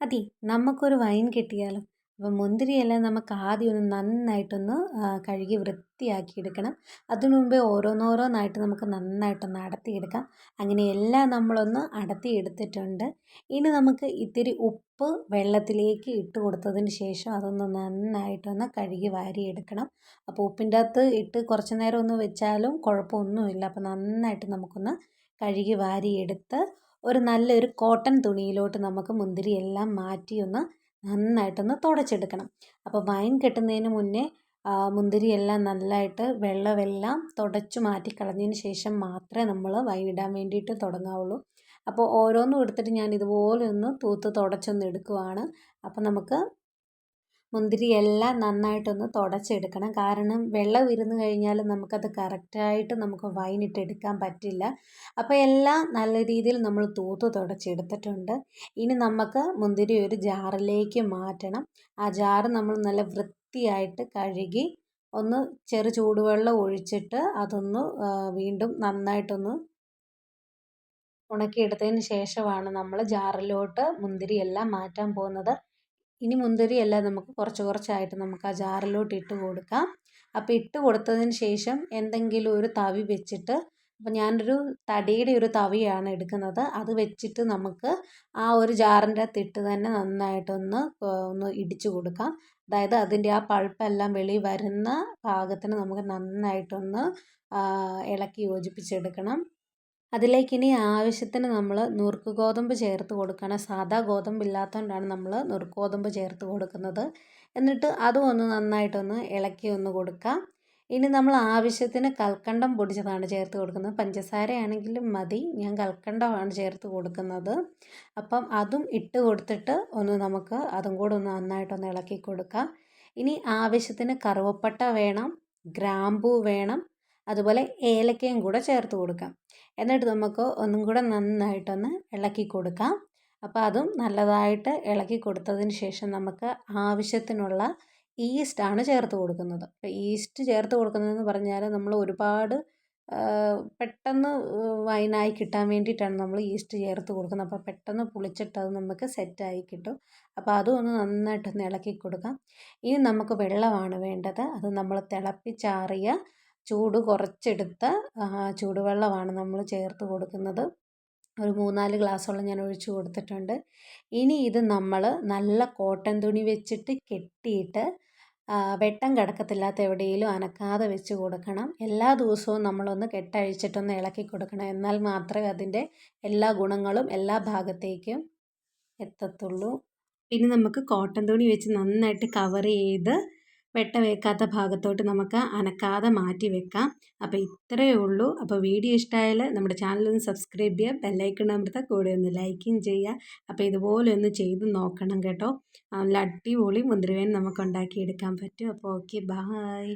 അതെ നമുക്കൊരു വൈൻ കിട്ടിയാലോ? അപ്പം മുന്തിരിയെല്ലാം നമുക്ക് ആദ്യം ഒന്ന് നന്നായിട്ടൊന്ന് കഴുകി വൃത്തിയാക്കി എടുക്കണം അതിനു മുമ്പേ ഓരോന്നോരോന്നായിട്ട് നമുക്ക് നന്നായിട്ടൊന്ന് അടത്തിയെടുക്കാം. അങ്ങനെ എല്ലാം നമ്മളൊന്ന് അടത്തി എടുത്തിട്ടുണ്ട് ഇനി നമുക്ക് ഇത്തിരി ഉപ്പ് വെള്ളത്തിലേക്ക് ഇട്ട് കൊടുത്തതിന് ശേഷം അതൊന്ന് നന്നായിട്ടൊന്ന് കഴുകി വാരിയെടുക്കണം. അപ്പോൾ ഉപ്പിന്റെ അകത്ത് ഇട്ട് കുറച്ച് നേരം ഒന്ന് വെച്ചാലും കുഴപ്പമൊന്നുമില്ല. അപ്പോൾ നന്നായിട്ട് നമുക്കൊന്ന് കഴുകി വാരിയെടുത്ത് ഒരു നല്ലൊരു കോട്ടൺ തുണിയിലോട്ട് നമുക്ക് മുന്തിരി എല്ലാം മാറ്റി ഒന്ന് നന്നായിട്ടൊന്ന് തുടച്ചെടുക്കണം. അപ്പോൾ വൈൻ കെട്ടുന്നതിന് മുന്നേ മുന്തിരി എല്ലാം നല്ലതായിട്ട് വെള്ളമെല്ലാം തുടച്ചു മാറ്റി കളഞ്ഞതിന് ശേഷം മാത്രമേ നമ്മൾ വൈൻ ഇടാൻ വേണ്ടിയിട്ട് തുടങ്ങാവുള്ളൂ. അപ്പോൾ ഓരോന്നും എടുത്തിട്ട് ഞാൻ ഇതുപോലെ ഒന്ന് തൂത്ത് തുടച്ചൊന്ന് എടുക്കുവാണ്. അപ്പോൾ നമുക്ക് മുന്തിരിയെല്ലാം നന്നായിട്ടൊന്ന് തുടച്ചെടുക്കണം. കാരണം വെള്ളം ഇരുന്ന് കഴിഞ്ഞാൽ നമുക്കത് കറക്റ്റായിട്ട് നമുക്ക് വൈനിട്ട് എടുക്കാൻ പറ്റില്ല. അപ്പോൾ എല്ലാം നല്ല രീതിയിൽ നമ്മൾ തൂത്ത് തുടച്ചെടുത്തിട്ടുണ്ട്. ഇനി നമുക്ക് മുന്തിരി ഒരു ജാറിലേക്ക് മാറ്റണം. ആ ജാറ് നമ്മൾ നല്ല വൃത്തിയായിട്ട് കഴുകി ഒന്ന് ചെറു ചൂടുവെള്ളം ഒഴിച്ചിട്ട് അതൊന്ന് വീണ്ടും നന്നായിട്ടൊന്ന് ഉണക്കിയെടുത്തതിന് ശേഷമാണ് നമ്മൾ ജാറിലോട്ട് മുന്തിരിയെല്ലാം മാറ്റാൻ പോകുന്നത്. ഇനി മുന്തിരി എല്ലാം നമുക്ക് കുറച്ച് കുറച്ചായിട്ട് നമുക്ക് ആ ജാറിലോട്ട് ഇട്ട് കൊടുക്കാം. അപ്പോൾ ഇട്ട് കൊടുത്തതിന് ശേഷം എന്തെങ്കിലും ഒരു തവി വെച്ചിട്ട് അപ്പോൾ ഞാനൊരു തടിയുടെ ഒരു തവിയാണ് എടുക്കുന്നത്. അത് വെച്ചിട്ട് നമുക്ക് ആ ഒരു ജാറിന്റെ തിട്ട് തന്നെ നന്നായിട്ടൊന്ന് ഒന്ന് ഇടിച്ചു കൊടുക്കാം. അതായത് അതിന്റെ ആ പഴുപ്പെല്ലാം വെളി വരുന്ന പാകത്തിന് നമുക്ക് നന്നായിട്ടൊന്ന് ഇളക്കി യോജിപ്പിച്ചെടുക്കണം. അതിലേക്ക് ഇനി ആവശ്യത്തിന് നമ്മൾ നുറുക്ക് ഗോതമ്പ് ചേർത്ത് കൊടുക്കണം. സാധാ ഗോതമ്പ് ഇല്ലാത്തതുകൊണ്ടാണ് നമ്മൾ നുറുക്ക് ഗോതമ്പ് ചേർത്ത് കൊടുക്കുന്നത്. എന്നിട്ട് അതും ഒന്ന് നന്നായിട്ടൊന്ന് ഇളക്കി ഒന്ന് കൊടുക്കാം. ഇനി നമ്മൾ ആവശ്യത്തിന് കൽക്കണ്ടം പൊടിച്ചതാണ് ചേർത്ത് കൊടുക്കുന്നത്. പഞ്ചസാരയാണെങ്കിലും മതി. ഞാൻ കൽക്കണ്ടമാണ് ചേർത്ത് കൊടുക്കുന്നത്. അപ്പം അതും ഇട്ട് കൊടുത്തിട്ട് ഒന്ന് നമുക്ക് അതും കൂടെ ഒന്ന് നന്നായിട്ടൊന്ന് ഇളക്കി കൊടുക്കാം. ഇനി ആവശ്യത്തിന് കറുവപ്പട്ട വേണം ഗ്രാമ്പൂ വേണം അതുപോലെ ഏലക്കയും കൂടെ ചേർത്ത് കൊടുക്കാം. എന്നിട്ട് നമുക്ക് ഒന്നും കൂടെ നന്നായിട്ടൊന്ന് ഇളക്കി കൊടുക്കാം. അപ്പോൾ അതും നല്ലതായിട്ട് ഇളക്കി കൊടുത്തതിന് ശേഷം നമുക്ക് ആവശ്യത്തിനുള്ള ഈസ്റ്റാണ് ചേർത്ത് കൊടുക്കുന്നത്. അപ്പോൾ ഈസ്റ്റ് ചേർത്ത് കൊടുക്കുന്നതെന്ന് പറഞ്ഞാൽ നമ്മൾ ഒരുപാട് പെട്ടെന്ന് വൈനായി കിട്ടാൻ വേണ്ടിയിട്ടാണ് നമ്മൾ ഈസ്റ്റ് ചേർത്ത് കൊടുക്കുന്നത്. അപ്പോൾ പെട്ടെന്ന് പുളിച്ചിട്ട് അത് നമുക്ക് സെറ്റായി കിട്ടും. അപ്പോൾ അതും ഒന്ന് നന്നായിട്ടൊന്ന് ഇളക്കി കൊടുക്കാം. ഇനി നമുക്ക് വെള്ളമാണ് വേണ്ടത്. അത് നമ്മൾ തിളപ്പിച്ചാറിയ ചൂട് കുറച്ചെടുത്ത ചൂടുവെള്ളമാണ് നമ്മൾ ചേർത്ത് കൊടുക്കുന്നത്. ഒരു മൂന്നാൽ ഗ്ലാസ്സോളം ഞാൻ ഒഴിച്ചു കൊടുത്തിട്ടുണ്ട്. ഇനി ഇത് നമ്മൾ നല്ല കോട്ടൺ തുണി വെച്ചിട്ട് കെട്ടിയിട്ട് വെട്ടം കിടക്കത്തില്ലാത്ത എവിടെയെങ്കിലും അനക്കാതെ വെച്ച് കൊടുക്കണം. എല്ലാ ദിവസവും നമ്മളൊന്ന് കെട്ടഴിച്ചിട്ടൊന്ന് ഇളക്കി കൊടുക്കണം. എന്നാൽ മാത്രമേ അതിന്റെ എല്ലാ ഗുണങ്ങളും എല്ലാ ഭാഗത്തേക്കും എത്തത്തുള്ളൂ. പിന്നെ നമുക്ക് കോട്ടൺ തുണി വെച്ച് നന്നായിട്ട് കവർ ചെയ്ത് വെട്ടവേക്കാത്ത ഭാഗത്തോട്ട് നമുക്ക് അനക്കാതെ മാറ്റി വെക്കാം. അപ്പോൾ ഇത്രയേ ഉള്ളൂ. അപ്പോൾ വീഡിയോ ഇഷ്ടമായാൽ നമ്മുടെ ചാനൽ ഒന്ന് സബ്സ്ക്രൈബ് ചെയ്യുക ബെല്ലൈക്കൺ അമൃത കൂടെ ഒന്ന് ലൈക്കും ചെയ്യുക. അപ്പോൾ ഇതുപോലെ ഒന്ന് ചെയ്ത് നോക്കണം കേട്ടോ. നല്ല അടിപൊളി മുന്തിരിവേൻ നമുക്ക് ഉണ്ടാക്കിയെടുക്കാൻ പറ്റും. അപ്പോൾ ഓക്കെ ബായ്